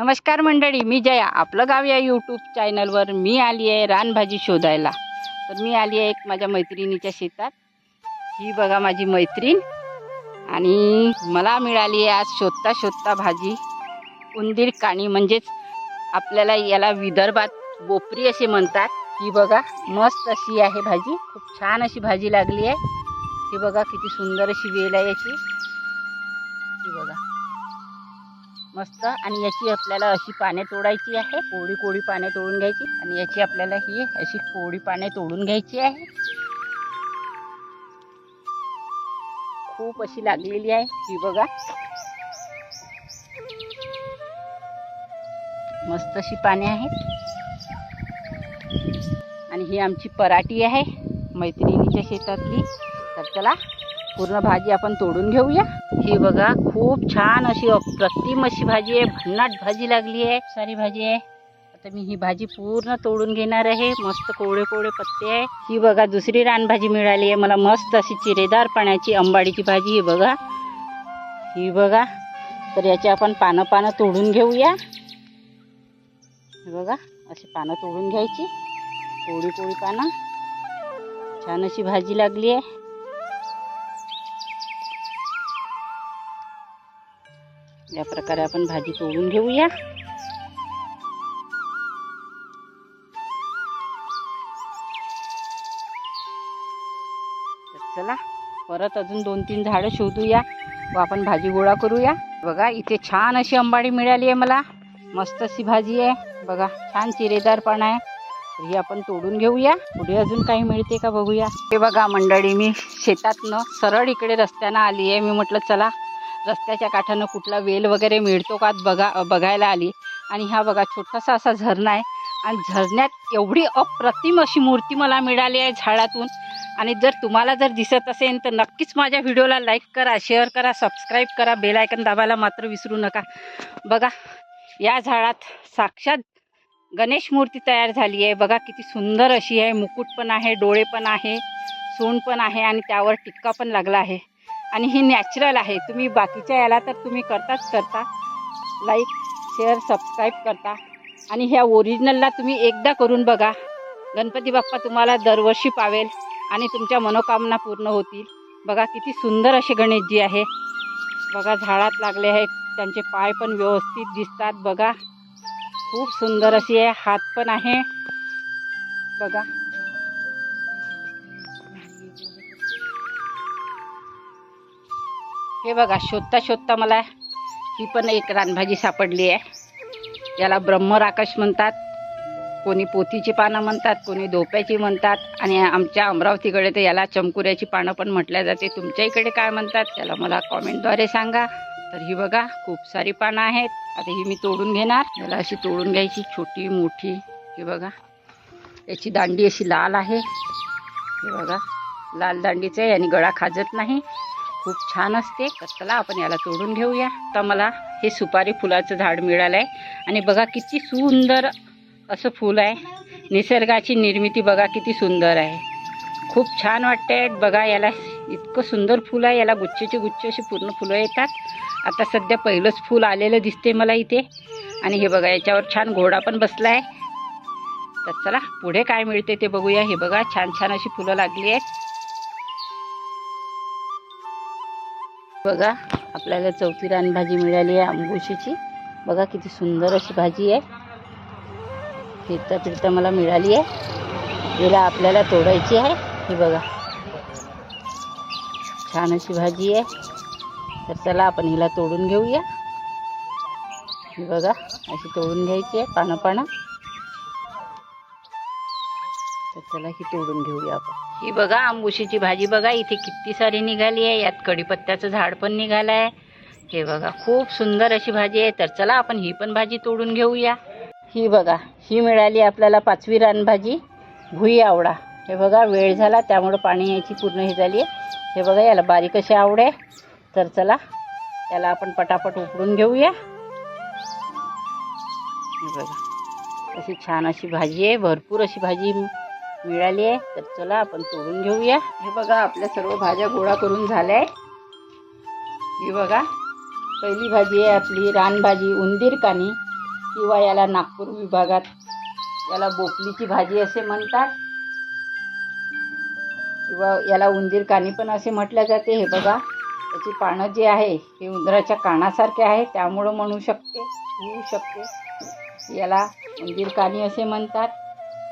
नमस्कार मंडळी मी जया. आपलं गाव या यूट्यूब चॅनलवर मी आली आहे रानभाजी शोधायला. तर मी आली आहे एक माझ्या मैत्रिणीच्या शेतात. ही बघा माझी मैत्रीण. आणि मला मिळाली आहे आज शोधता शोधता भाजी. उंदीर काणी म्हणजेच आपल्याला याला विदर्भात बोपरी असे म्हणतात. ही बघा मस्त अशी आहे भाजी. खूप छान अशी भाजी लागली आहे. ही बघा किती सुंदर अशी वेल आहे याची. मस्त. आणि याची आपल्याला अशी पाने तोडायची आहे. कोळी कोळी पाने तोडून घ्यायची. आणि याची आपल्याला ही अशी कोळी पाने तोडून घ्यायची आहे. खूप अशी लागलेली आहे ही बघा. मस्त अशी पाने आहेत. आणि ही आमची पराठी आहे मैत्रिणीच्या शेतातली. तर चला पूर्ण भाजी आपण तोडून घेऊया. ही बघा खूप छान अशी अप्रतिम अशी भाजी आहे. भन्नाट भाजी लागली आहे. सारी भाजी आहे. आता मी ही भाजी पूर्ण तोडून घेणार आहे. मस्त कोवळे कोवळे पत्ते आहे. ही बघा दुसरी रानभाजी मिळाली आहे. मला मस्त अशी चिरेदार पाण्याची अंबाडीची भाजी ही बघा. ही बघा. तर याची आपण पानं पानं तोडून घेऊया. हे बघा अशी पानं तोडून घ्यायची. कोळी कोळी पानं. छान अशी भाजी लागली आहे. या प्रकारे आपण भाजी तोडून घेऊया. चला परत अजून दोन तीन झाडं शोधूया व आपण भाजी गोळा करूया. बघा इथे छान अशी अंबाडी मिळाली आहे मला. मस्त अशी भाजी आहे. बघा छान चिरेदार पण आहे. ही आपण तोडून घेऊया. पुढे अजून काही मिळते का बघूया. हे बघा मंडळी मी शेतातनं सरळ इकडे रस्त्यानं आली आहे. मी म्हटलं चला रस्त्याच्या काठानं कुठला वेल वगैरे मिळतो का बघा बघायला आली. आणि हा बघा छोटासा असा झरणा आहे. आणि झरण्यात एवढी अप्रतिम अशी मूर्ती मला मिळाली आहे झाडातून. आणि जर तुम्हाला जर दिसत असेल तर नक्कीच माझ्या व्हिडिओला लाईक करा शेअर करा सबस्क्राईब करा बेल आयकन दाबायला मात्र विसरू नका. बघा या झाडात साक्षात गणेश मूर्ती तयार झाली आहे. बघा किती सुंदर अशी आहे. मुकुट पण आहे डोळे पण आहे सोंड पण आहे आणि त्यावर टिक्का पण लागला आहे. आणि हे नॅचरल आहे. तुम्ही बाकीच्या याला तर तुम्ही करताच करता. लाईक शेअर सबस्क्राईब करता. आणि ह्या ओरिजिनलला तुम्ही एकदा करून बघा. गणपती बाप्पा तुम्हाला दरवर्षी पावेल आणि तुमच्या मनोकामना पूर्ण होतील. बघा किती सुंदर असे गणेशजी आहे. बघा झाडात लागले आहेत. त्यांचे पाय पण व्यवस्थित दिसतात. बघा. खूप सुंदर अशी आहे हात पण आहे. बघा. हे बघा शोधता शोधता मला ही पण एक रानभाजी सापडली आहे. याला ब्रह्मराकश म्हणतात. कोणी पोथीची पानं म्हणतात कोणी धोप्याची म्हणतात. आणि आमच्या अमरावतीकडे तर याला चमकुऱ्याची पानं पण म्हटल्या जाते. तुमच्या इकडे काय म्हणतात? त्याला मला कॉमेंटद्वारे सांगा. तर ही बघा खूप सारी पानं आहेत. आता ही मी तोडून घेणार. याला अशी तोडून घ्यायची छोटी मोठी. ही बघा. याची दांडी अशी लाल आहे. हे बघा. लाल दांडीचं आहे आणि गळा खाजत नाही. खूप छान असते. चला आपण याला तोडून घेऊया. तर मला हे सुपारी फुलाचं झाड मिळालं आहे आणि बघा किती सुंदर असं फूल आहे. निसर्गाची निर्मिती बघा किती सुंदर आहे. खूप छान वाटते बघा याला इतकं सुंदर फूल आहे. याला गुच्छेचे गुच्छ अशी पूर्ण फुलं येतात. आता सध्या पहिलंच फूल आलेलं दिसते मला इथे. आणि हे बघा याच्यावर छान घोडा पण बसला आहे तर चला पुढे काय मिळते ते बघूया. हे बघा छान छान अशी फुलं लागली आहेत. बघा आपल्याला चौथी रानभाजी मिळाली आहे आंबुशीची. बघा किती सुंदर अशी भाजी आहे. फिरता फिरता मला मिळाली आहे. हिला आपल्याला तोडायची आहे. ही बघा. छान अशी भाजी आहे. तर चला आपण हिला तोडून घेऊया. ही बघा अशी तोडून घ्यायची आहे पानं पानं तर चला ही तोडून घेऊया आपण. ही बघा आंबुशीची भाजी बघा इथे किती सारी निघाली आहे. यात कढीपत्त्याचं झाड पण निघालं आहे हे बघा खूप सुंदर अशी भाजी आहे. तर चला आपण ही पण भाजी तोडून घेऊया. ही बघा ही मिळाली आपल्याला पाचवी रानभाजी. भुई आवडा हे बघा वेळ झाला त्यामुळं पाणी यायची पूर्ण हे झाली आहे. हे बघा याला बारीक अशी आवड आहे. तर चला याला आपण पटापट उकडून घेऊया. हे बघा अशी छान अशी भाजी आहे. भरपूर अशी भाजी मिळाली आहे. तर चला आपण तोडून घेऊया. हे बघा आपल्या सर्व भाज्या गोळा करून झाल्या आहे हे बघा पहिली भाजी आहे आपली रानभाजी उंदीर कानी किंवा याला नागपूर विभागात याला बोपलीची भाजी असे म्हणतात. किंवा याला उंदीर कानी पण असे म्हटलं जाते. हे बघा त्याची पानं जे आहे हे उंदराच्या कानासारखे आहे. त्यामुळं म्हणू शकते होऊ शकते. याला उंदीर कानी असे म्हणतात.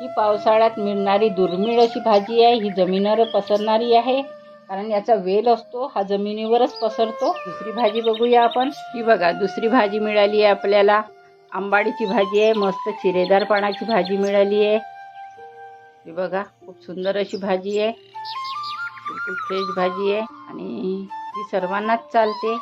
ही पावसाळ्यात मिळणारी दुर्मिळ अशी भाजी आहे ही जमिनीवर पसरणारी आहे. कारण याचा वेल असतो हा जमिनीवरच पसरतो. दुसरी भाजी बघूया आपण. ही बघा दुसरी भाजी मिळाली आहे आपल्याला. आंबाडीची भाजी आहे मस्त चिरेदार पानाची भाजी मिळाली आहे. ही बघा खूप सुंदर अशी भाजी आहे. बिलकुल फ्रेश भाजी आहे. आणि ही सर्वांनाच चालते.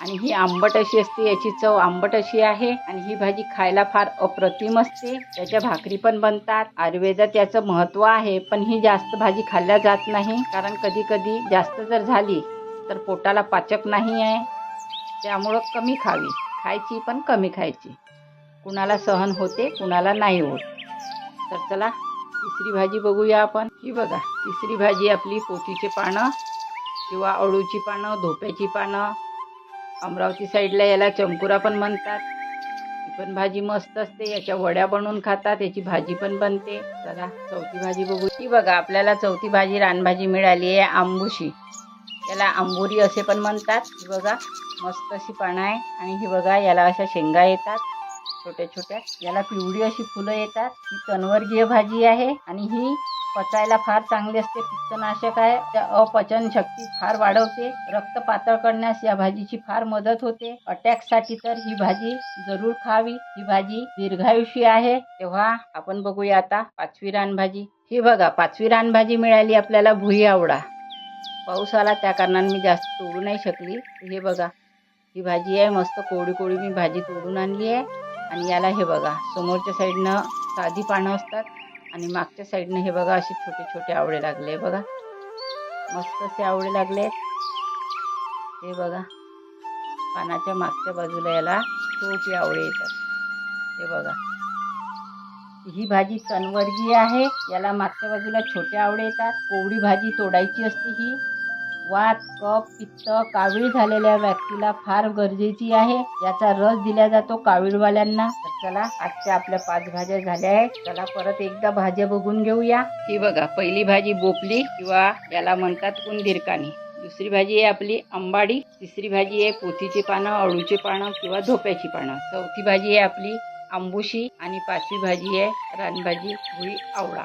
आणि ही आंबट अशी असते याची चव आंबट अशी आहे आणि ही भाजी खायला फार अप्रतिम असते. त्याच्या भाकरी पण बनतात. आयुर्वेदात याचं महत्त्व आहे पण ही जास्त भाजी खाल्ल्या जात नाही. कारण कधी कधी जास्त जर झाली तर पोटाला पाचक नाही आहे. त्यामुळं कमी खावी. खायची पण कमी खायची. कुणाला सहन होते कुणाला नाही होत. तर चला तिसरी भाजी बघूया आपण. ही बघा तिसरी भाजी आपली पोथीचे पानं किंवा अळूची पानं धोप्याची पानं अमरावती साईडला याला चंकुरा पण म्हणतात. ती पण भाजी मस्त असते. याच्या वड्या बनवून खातात. याची भाजी पण बनते. चला चौथी भाजी बघू. ती बघा आपल्याला चौथी भाजी रानभाजी मिळाली आहे आंबुशी. याला आंबोरी असे पण म्हणतात. ही बघा मस्त अशी पानं आहे. आणि ही बघा याला अशा शेंगा येतात. छोट्या छोट्या. याला पिवळी अशी फुलं येतात. ही तनवर्गीय भाजी आहे. आणि ही पचायला फार चांगली असते. पित्तनाशक आहे. त्या अपचन शक्ती फार वाढवते. रक्त पातळ करण्यास या भाजीची फार मदत होते. अटॅकसाठी तर ही भाजी जरूर खावी. ही भाजी दीर्घायुषी आहे. तेव्हा आपण बघूया आता पाचवी रानभाजी. ही बघा पाचवी रानभाजी मिळाली आपल्याला भुई आवडा पाऊस आला त्या कारणाने मी जास्त तोडू नाही शकली. हे बघा ही भाजी आहे. मस्त कोळी कोळी मी भाजी तोडून आणली आहे. आणि याला हे बघा समोरच्या साईडनं साधी पानं असतात. आणि मागच्या साईडनं हे बघा असे छोटे छोटे आवळे लागले बघा. मस्त असे आवळे लागले हे बघा पानाच्या मागच्या बाजूला याला छोटी आवळे येतात. हे बघा. ही भाजी तनवर्गीय आहे. याला मागच्या बाजूला छोटे आवळे येतात. कोवडी भाजी तोडायची असते ही. वात कप पित्त कावीळ झालेल्या व्यक्तीला फार गरजेची आहे. याचा रस दिला जातो कावीळवाल्यांना. चला आजच्या आपल्या पाच भाज्या झाल्या आहेत. चला परत एकदा भाज्या बघून घेऊया. ही बघा पहिली भाजी बोपली किंवा याला म्हणतात उंदीरकानी. दुसरी भाजी आहे आपली आंबाडी. तिसरी भाजी आहे पोथीची पानं अळूची पानं किंवा धोप्याची पानं. चौथी भाजी आहे आपली आंबुशी. आणि पाचवी भाजी आहे रानभाजी भुई आवळा.